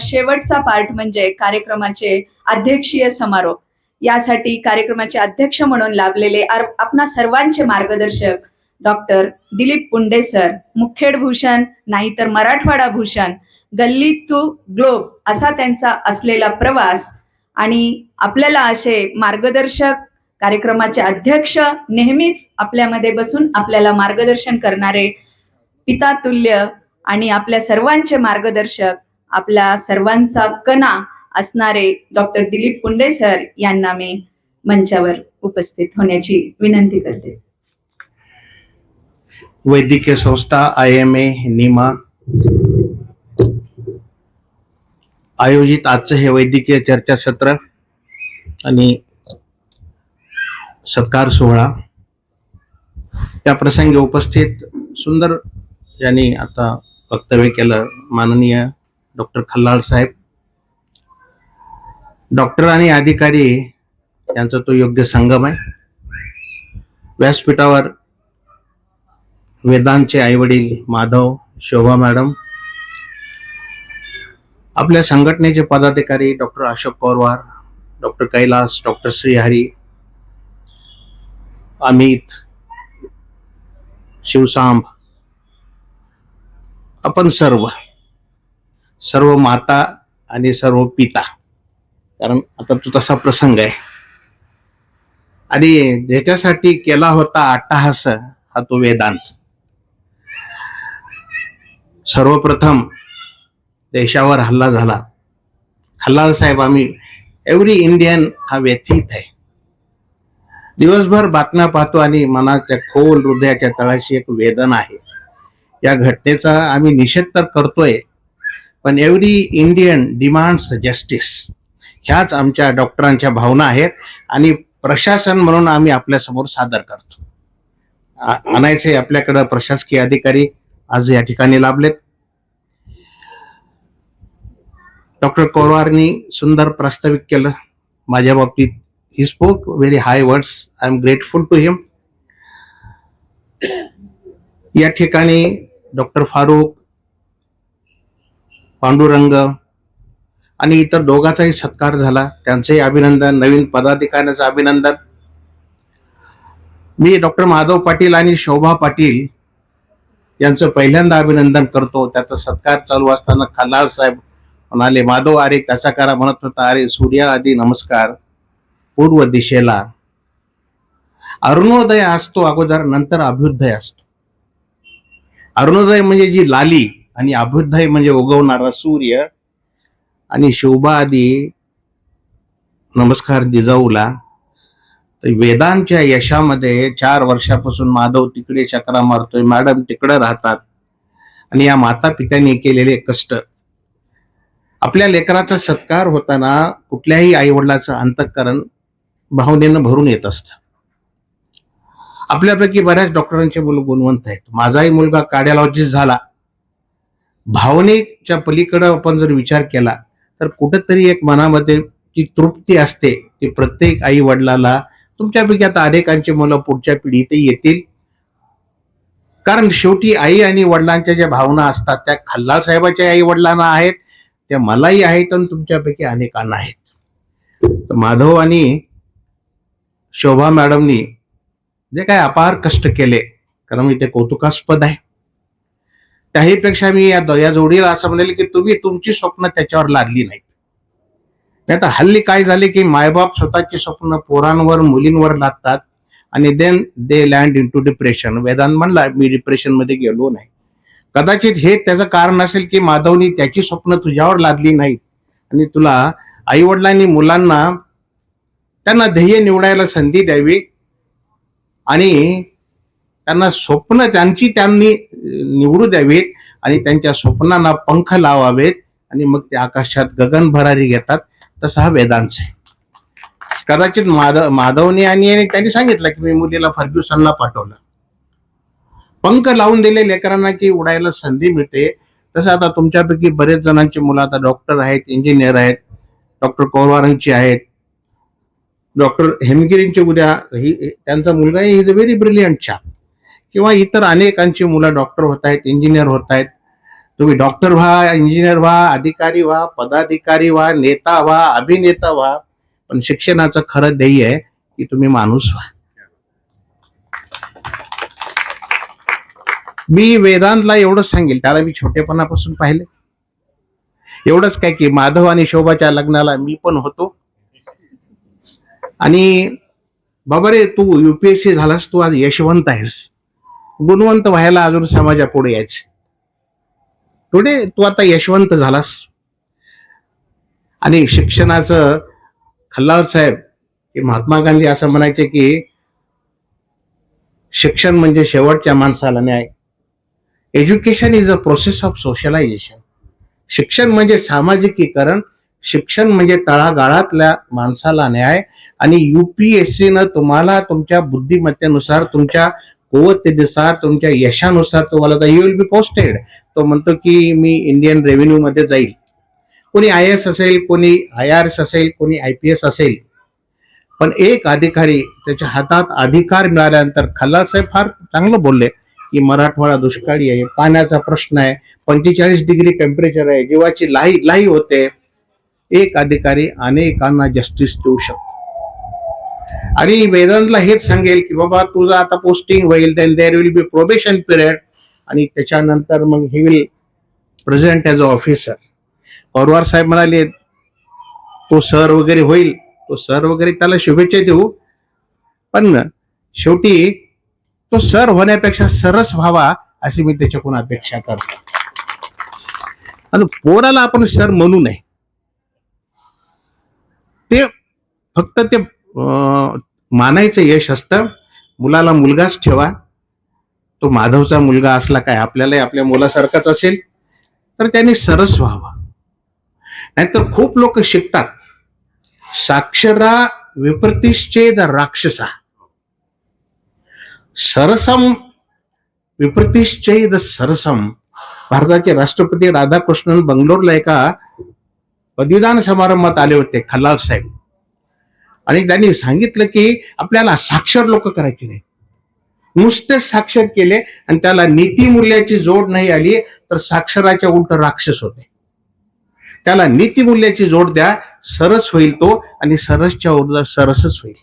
शेवटचा पार्ट म्हणजे कार्यक्रमाचे अध्यक्षीय समारोप. यासाठी कार्यक्रमाचे अध्यक्ष म्हणून लाभलेले आपणा सर्वांचे मार्गदर्शक डॉक्टर दिलीप पुंडे सर मुखेड भूषण नाहीतर मराठवाडा भूषण गल्ली टू ग्लोब असा त्यांचा असलेला प्रवास आणि आपल्याला असे मार्गदर्शक कार्यक्रमाचे अध्यक्ष नेहमीच आपल्यामध्ये बसून आपल्याला मार्गदर्शन करणारे पितातुल्य आणि आपल्या सर्वांचे मार्गदर्शक आपल्या सर्वांचा कणा असणारे डॉक्टर दिलीप पुंडे सर यांना मी मंचावर उपस्थित होण्याची विनंती करते. वैद्यकीय संस्था आय एम ए निमा. आयोजित आजचं हे वैद्यकीय चर्चासत्र आणि सत्कार सोहळा. त्या प्रसंगी उपस्थित सुंदर यांनी आता वक्तव्य केलं. माननीय डॉक्टर खल्लाळ साहेब. डॉक्टर आणि अधिकारी यांचा तो योग्य संगम आहे. व्यासपीठावर वेदांतचे आईवडील माधव शोभा मॅडम आपल्या संघटनेचे पदाधिकारी doctor Ashok Pawar doctor Kailas doctor Shrihari Amit Shivsamb आपण सर्व सर्व माता आणि सर्व पिता. कारण आता तो तसा प्रसंग आहे. आणि ज्याच्यासाठी केला होता अट्टहास हा तो वेदांत. सर्वप्रथम देशावर हल्ला झाला. खल्लाल साहेब आम्ही एव्हरी इंडियन हा व्यथित आहे. दिवसभर बातम्या पाहतो आणि मनाच्या खोल हृदयाच्या तळाशी एक वेदना आहे. या घटनेचा आम्ही निषेध तर करतोय पण एव्हरी इंडियन डिमांड्स जस्टिस ह्याच आमच्या डॉक्टरांच्या भावना आहेत आणि प्रशासन म्हणून आम्ही आपल्यासमोर सादर करतो. आणायचे आपल्याकडं प्रशासकीय अधिकारी आज या ठिकाणी लाभलेत. डॉक्टर कोरवारनी सुंदर प्रास्ताविक केलं. माझ्या बाबतीत ही spoke very high words I am grateful to him या ठिकाणी डॉक्टर फारूक पांडुरंग आणि इतर दोघांचाही सत्कार झाला. त्यांचंही अभिनंदन नवीन पदाधिकाऱ्यांचं अभिनंदन. मी डॉक्टर माधव पाटील आणि शोभा पाटील यांचं पहिल्यांदा अभिनंदन करतो. त्याचा सत्कार चालू असताना खल्लाळ साहेब म्हणाले माधव अरे त्याचा करा म्हणत होता. अरे सूर्या आदी नमस्कार. पूर्व दिशेला. अरुणोदय असतो अगोदर नंतर अभ्युदय असतो. अरुणोदय म्हणजे जी लाली. आणि अभ्युदय म्हणजे उगवणारा सूर्य. आणि शोभा आदी नमस्कार जिजाऊला. तर वेदांच्या यशामध्ये चार वर्षापासून माधव तिकडे चक्रा मारतोय मॅडम तिकडे राहतात. आणि या माता पित्यांनी केलेले कष्ट. आपल्या लेकराचा सत्कार होताना कुठल्याही आई वडिलाचं अंतःकरण भावनेनं भरून येत असत. आपल्यापैकी बऱ्याच डॉक्टरांचे मुलं गुणवंत आहेत. माझाही मुलगा कार्डिओलॉजिस्ट झाला. भावनेच्या पलीकडं आपण जर विचार केला तर कुठंतरी एक मनामध्ये जी तृप्ती असते ती प्रत्येक आई वडिलाला तुमच्यापैकी आता अनेकांची मुलं पुढच्या पिढीत येतील. कारण शेवटी आई आणि वडिलांच्या ज्या भावना असतात त्या खल्लाळ साहेबाच्या आई वडिलांना आहेत त्या मलाही आहेत आणि तुमच्यापैकी अनेकांना आहेत. तर माधव आणि शोभा मॅडमनी जे काय अपार कष्ट केले कारण इथे कौतुकास्पद आहे. त्याहीपेक्षा मी या दो- या जोडीला असं म्हणेल की तुम्ही तुमची स्वप्न त्याच्यावर लादली नाहीत. नाही आता हल्ली काय झाले की मायबाप स्वतःची स्वप्न पोरांवर मुलींवर लादतात आणि then they land into depression Vedant म्हणला मी डिप्रेशनमध्ये गेलो नाही. कदाचित हे त्याचं कारण असेल की माधवनी त्याची स्वप्न तुझ्यावर लादली नाहीत. आणि तुला आई वडिलांनी मुलांना त्यांना ध्येय निवडायला संधी द्यावी आणि त्यांना स्वप्न त्यांची त्यांनी निवडू द्यावेत आणि त्यांच्या स्वप्नांना पंख लावावेत आणि मग ते आकाशात गगन भरारी घेतात तसा हा वेदांत आहे. कदाचित माधव माधवने आणि आणि त्यांनी सांगितलं की मी मुलीला फर्ग्युसनला पाठवलं. पंख लावून दिले लेकरांना की उडायला संधी मिळते. तसं आता तुमच्यापैकी बरेच जणांची मुलं आता डॉक्टर आहेत इंजिनियर आहेत डॉक्टर कोरवारांची आहेत. डॉक्टर हेमगिरींची उद्या ही त्यांचा मुलगा इज अ व्हेरी ब्रिलियंट छाप किंवा इतर अनेकांची मुलं डॉक्टर होत आहेत इंजिनियर होत आहेत. तुम्ही डॉक्टर व्हा इंजिनियर व्हा अधिकारी व्हा पदाधिकारी व्हा नेता व्हा अभिनेता व्हा. पण शिक्षणाचं खरं ध्येय आहे की तुम्ही माणूस व्हा. मी वेदांतला एवढंच सांगेल त्याला मी छोटेपणापासून पाहिले. एवढंच काय की माधव आणि शोभाच्या लग्नाला मी पण होतो. आणि बाबा रे तू युपीएससी झालास तू आज यशवंत आहेस. गुणवंत व्हायला अजून समाजापुढे यायचे. पुढे तू आता यशवंत झालास. आणि शिक्षणाचं खल्लाळ साहेब की महात्मा गांधी असं म्हणायचे की शिक्षण म्हणजे शेवटच्या माणसाला न्याय. Education is a process of socialization शिक्षण म्हणजे सामाजिकीकरण शिक्षण म्हणजे तळागाळातल्या माणसाला न्याय. आणि युपीएससी न तुम्हाला तुमच्या बुद्धिमत्तेनुसार तुमच्या कुवतेनुसार तुमच्या यशानुसार तुम्हाला यू विल बी पोस्टेड तो म्हणतो की मी इंडियन रेव्हेन्यू मध्ये जाईल. कोणी आय एस असेल कोणी आय आर एस असेल कोणी आय पी एस असेल. पण एक अधिकारी त्याच्या हातात अधिकार मिळाल्यानंतर खल्लाल साहेब फार चांगलं बोलले की मराठवाडा दुष्काळी आहे पाण्याचा प्रश्न आहे पंचेचाळीस डिग्री टेम्परेचर आहे जीवाची लाही लाही होते. एक अधिकारी अनेकांना जस्टिस देऊ शकतो. आणि वेदांतला हेच सांगेल की बाबा तुझं आता पोस्टिंग होईल then there will be probation period आणि त्याच्यानंतर मग he will present as a officer Pawar साहेब म्हणाले तो सर वगैरे होईल. तो सर वगैरे त्याला शुभेच्छा देऊ. पण शेवटी तो सर होण्यापेक्षा सरस व्हावा अशी मी त्याच्याकडून अपेक्षा करतो. आणि पोराला आपण सर म्हणू नये. ते फक्त ते मानायचं यश असतं. मुलाला मुलगाच ठेवा. तो माधवचा मुलगा असला काय आपल्यालाही आपल्या मुलासारखाच असेल तर त्यांनी सरस व्हावं. नाहीतर खूप लोक शिकतात साक्षरा विप्रतिश्चेद राक्षसा. SRSAM विप्रतिश्चेद SRSAM. भारताचे राष्ट्रपती राधाकृष्णन बंगलोरला एका पदवीदान समारंभात आले होते खल्लाल साहेब. आणि त्यांनी सांगितलं की आपल्याला साक्षर लोक करायचे नाही. नुसतेच साक्षर केले आणि त्याला नीतिमूल्याची जोड नाही आली तर साक्षराच्या उलट राक्षस होते. त्याला नीतिमूल्याची जोड द्या सरस होईल तो आणि सरसच्या उर्जा सरसच होईल.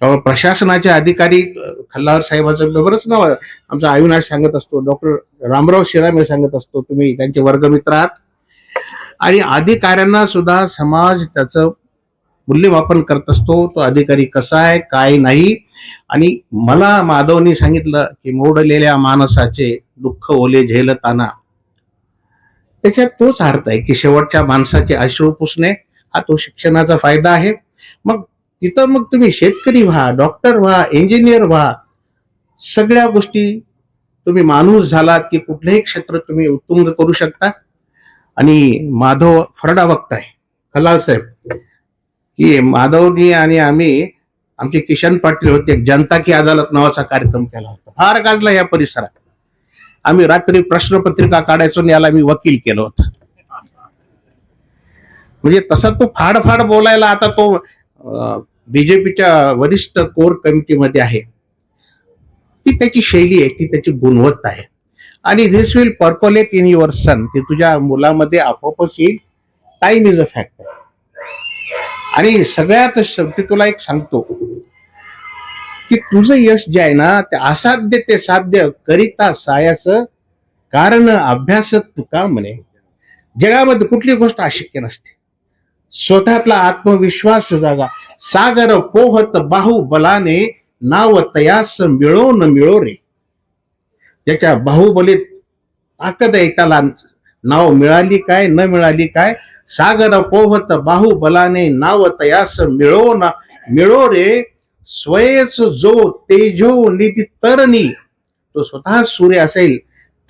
त्यामुळे प्रशासनाचे अधिकारी खल्लार साहेबाचं बरंच नाव आमचा अविनाश सांगत असतो डॉक्टर रामराव शिरामे सांगत असतो तुम्ही त्यांचे वर्गमित्र आहात. आणि अधिकाऱ्यांना सुद्धा समाज त्याचं मूल्यमापन करत असतो तो अधिकारी कसा आहे काय नाही. आणि मला माधवनी सांगितलं की मोडलेल्या माणसाचे दुःख ओले झेलताना. त्याच्यात तोच अर्थ आहे की शेवटच्या माणसाचे अश्रू पुसणे हा तो शिक्षणाचा फायदा आहे. मग तिथं मग तुम्ही शेतकरी व्हा डॉक्टर व्हा इंजिनियर व्हा सगळ्या गोष्टी तुम्ही माणूस झालात की कुठलंही क्षेत्र तुम्ही उत्तुंग करू शकता. आणि माधव फरडा वक्त आहे. खलाल साहेब की माधवनी आणि आम्ही आमचे किशन पाटील होते जनता की अदालत नावाचा कार्यक्रम केला होता. फार गाजला या परिसरात. आम्ही रात्री प्रश्नपत्रिका काढायचो आणि याला मी वकील केलं होतं. म्हणजे तसा तो फाडफाड बोलायला आता तो बीजेपीच्या वरिष्ठ कोर कमिटीमध्ये आहे. ती त्याची शैली आहे ती त्याची गुणवत्ता आहे. आणि this will percolate in your son ते तुझ्या मुलामध्ये आपोआपच येईल. टाइम इज अ फॅक्टर आणि सगळ्यात शेवटी तुला एक सांगतो की तुझं यश जे आहे ना ते असाध्य ते साध्य करिता सायास कारण अभ्यास तुका म्हणे. जगामध्ये कुठली गोष्ट अशक्य नसते. स्वतःतला आत्मविश्वास जागा. सागर पोहत बाहुबलाने नाव तयास मिळो न मिळो रे. ज्याच्या बाहुबलीत ताकद आहे त्याला नाव मिळाली काय न मिळाली काय? सागर पोहत बाहुबलाने नाव तयास मिळो ना मिळो रे. स्वयच जो तेजो निधी तरणी तो स्वतः सूर्य असेल.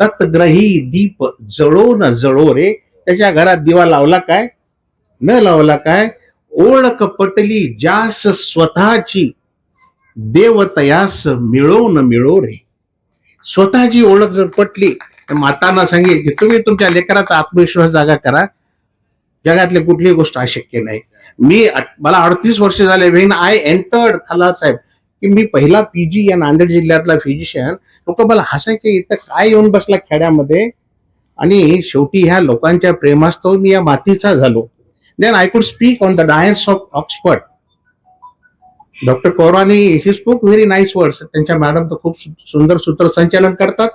तत्ग्रही दीप जळो न जळो रे. त्याच्या घरात दिवा लावला काय? न लावला काय? ओळख पटली जास स्वतःची देवतयास मिळो न मिळो रे. स्वतःची ओळख जर पटली मातांना सांगेल की तुम्ही तुमच्या लेकराचा आत्मविश्वास जागा करा. जगातली कुठलीही गोष्ट अशक्य नाही. मी मला अडतीस वर्ष झाले वेन आय एंटर्ड खलार साहेब की मी पहिला पीजी या नांदेड जिल्ह्यातला फिजिशियन लोक मला हसायचे इथं काय येऊन बसला खेड्यामध्ये? आणि शेवटी ह्या लोकांच्या प्रेमास्तव मी या मातीचा झालो. Then I could speak on the dais of Oxford doctor Paurani he spoke very nice words त्यांच्या मॅडम तर खूप सुंदर सुंदर सूत्रसंचालन करतात.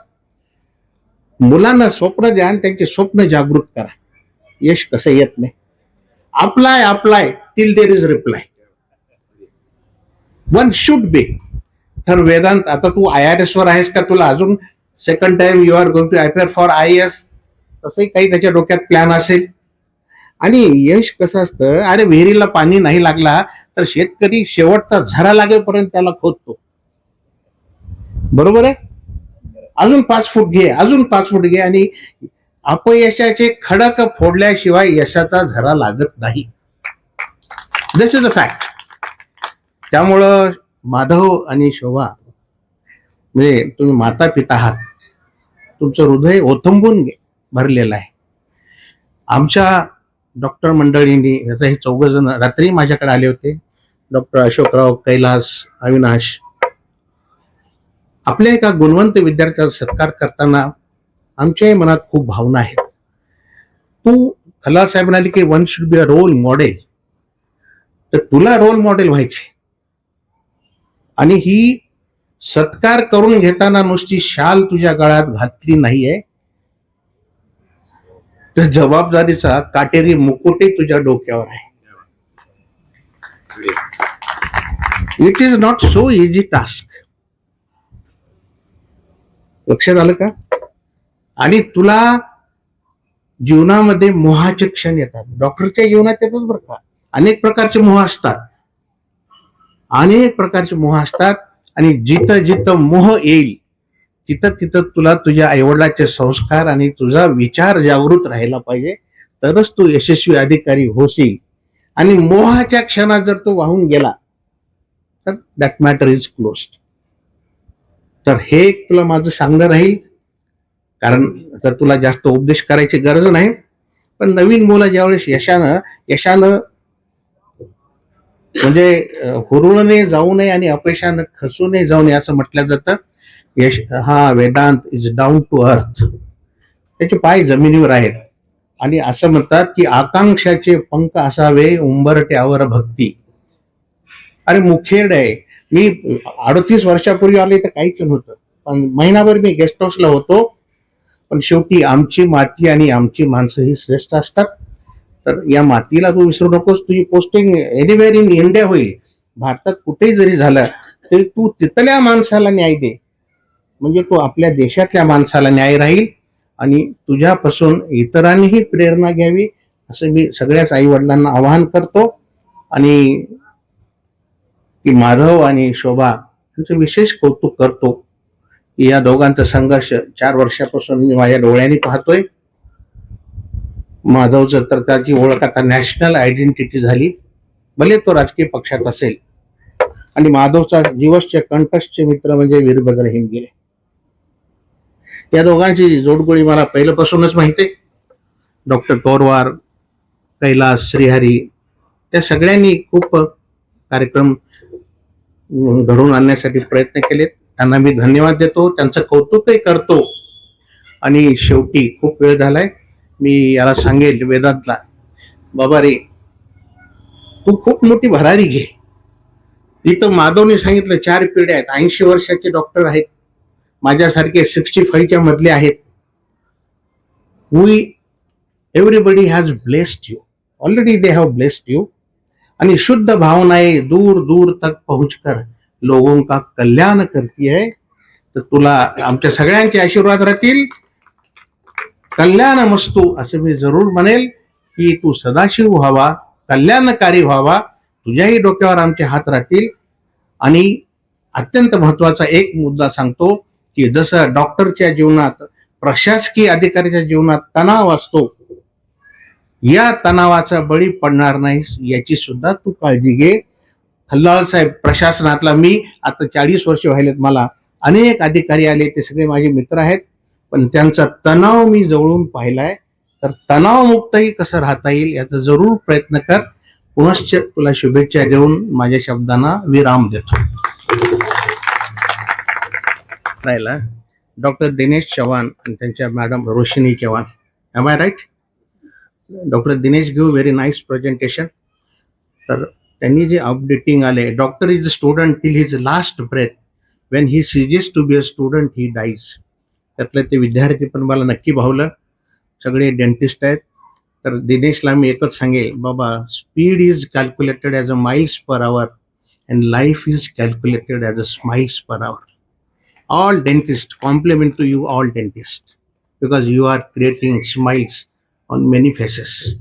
मुलांना स्वप्न द्या आणि त्यांचे स्वप्न जागृत करा. यश कसं येत नाही? Apply apply till there is reply one should be तर वेदांत आता तू आय आर एस वर आहेस का तुला? अजून second time you are going to appear for I S तसंही काही त्याच्या डोक्यात प्लॅन असेल. आणि यश कसं असतं? अरे विहिरीला पाणी नाही लागला तर शेतकरी शेवटचा झरा लागेपर्यंत त्याला खोदतो. बरोबर आहे? अजून पाच फूट घे अजून पाच फूट घे आणि अपयशाचे खडक फोडल्याशिवाय यशाचा झरा लागत नाही. दिस इज अ फॅक्ट त्यामुळं माधव आणि शोभा म्हणजे तुम्ही माता पिता आहात. तुमचं हृदय ओथंबून भरलेलं आहे. आमच्या डॉक्टर मंडळींनी आता हे चौघ जण रात्री माझ्याकडे आले होते. डॉक्टर अशोकराव कैलास अविनाश आपल्या एका गुणवंत विद्यार्थ्याचा सत्कार करताना आमच्याही मनात खूप भावना आहेत. तू कला साहेब म्हणाले की one should be a role model तर तुला रोल मॉडेल व्हायचे आणि ही सत्कार करून घेताना नुसती शाल तुझ्या गळ्यात घातली नाहीये. तर जबाबदारीचा काटेरी मुकुटही तुझ्या डोक्यावर आहे. It is not so easy task लक्षात आलं का? आणि तुला जीवनामध्ये मोहाचे क्षण येतात. डॉक्टरच्या जीवनात येतात बरं का? अनेक प्रकारचे मोह असतात. अनेक प्रकारचे मोह असतात. आणि जिथं जिथं मोह येईल तिथं तिथं तुला तुझ्या आईवडिलाचे संस्कार आणि तुझा विचार जागृत राहिला पाहिजे. तरच तू यशस्वी अधिकारी होशील. आणि मोहाच्या क्षणात जर तो वाहून गेला तर दॅट मॅटर इज क्लोज तर हे एक तुला माझं सांगणं राहील. कारण तर तुला जास्त उपदेश करायची गरज नाही पण नवीन मुलं ज्यावेळेस यशानं यशानं म्हणजे हुरुळने जाऊ नये आणि अपयशानं खचू नये जाऊ नये असं म्हटलं जातं. यश हा Vedanta is down to earth त्याचे पाय जमिनीवर आहेत. आणि असं म्हणतात की आकांक्षाचे पंख असावे उंबरट्यावर भक्ती. अरे मुखेड आहे. मी अडतीस वर्षापूर्वी आले तर काहीच नव्हतं. पण महिनाभर मी गेस्ट हाऊसला होतो. पण शेवटी आमची माती आणि आमची माणसं ही श्रेष्ठ असतात. तर या मातीला तू विसरू नकोस. तुझी पोस्टिंग एनिवेअर इन इंडिया होईल. भारतात कुठेही जरी झालं तरी तू तिथल्या माणसाला न्याय दे. म्हणजे तू आपल्या देशातल्या माणसाला न्याय राहील आणि तुझ्यापासून इतरांनीही प्रेरणा घ्यावी असं मी सगळ्याच आई वडिलांना आवाहन करतो. आणि की माधव आणि शोभा यांचं विशेष कौतुक करतो. की या दोघांचा संघर्ष चार वर्षापासून मी माझ्या डोळ्यांनी पाहतोय. माधवचं तर त्याची ओळख आता नॅशनल आयडेंटिटी झाली. भले तो राजकीय पक्षात असेल. आणि माधवचा जीवसचे कंठस्थचे मित्र म्हणजे वीरभद्र हिमगिरे. या दोघांची जोडगोळी मला पहिल्यापासूनच माहिती आहे. डॉक्टर पौरवार कैलास श्रीहरी त्या सगळ्यांनी खूप कार्यक्रम घडवून आणण्यासाठी प्रयत्न केलेत. त्यांना मी धन्यवाद देतो. त्यांचं कौतुकही करतो. आणि शेवटी खूप वेळ झालाय. मी याला सांगेल वेदांतला बाबा रे तू खूप मोठी भरारी घे. इथं माधवने सांगितलं चार पिढ्या आहेत. ऐंशी वर्षाचे डॉक्टर आहेत. माझ्यासारखे सिक्स्टी फाईव्हच्या मधले आहेत. We everybody has blessed you already they have blessed you आणि शुद्ध भावनाएं दूर दूर तक पहुंचकर लोगों का कल्याण करती है तर तुला आमच्या सगळ्यांचे आशीर्वाद राहतील. कल्याण मस्तू असं मी जरूर म्हणेल की तू सदाशिव व्हावा कल्याणकारी व्हावा. तुझ्याही डोक्यावर आमचे हात राहतील. आणि अत्यंत महत्त्वाचा एक मुद्दा सांगतो की जसं डॉक्टरच्या जीवनात प्रशासकीय अधिकाऱ्याच्या जीवनात तणाव असतो या तणावाचा बळी पडणार नाहीस याची सुद्धा तू काळजी घे. खल्लाल साहेब प्रशासनातला मी आता चाळीस वर्ष व्हायलेत मला. अनेक अधिकारी आले ते सगळे माझे मित्र आहेत पण त्यांचा तणाव मी जवळून पाहिलाय. तर तणावमुक्तही कसं राहता येईल याचा जरूर प्रयत्न कर. पुनश्च तुला शुभेच्छा देऊन माझ्या शब्दांना विराम देतो. राहिला डॉक्टर दिनेश चव्हाण आणि त्यांच्या madam Roshini Chavan. Am I right doctor Dinesh give very nice presentation तर त्यांनी जे अपडेटिंग आले doctor is student till his last breath when he ceases to be a student he dies त्यातले ते विद्यार्थी पण मला नक्की भावलं. सगळे डेंटिस्ट आहेत. तर दिनेशला मी एकच सांगेल बाबा speed is calculated as a miles per hour and life is calculated as a smiles per hour all dentist compliment to you all dentist because you are creating smiles on many faces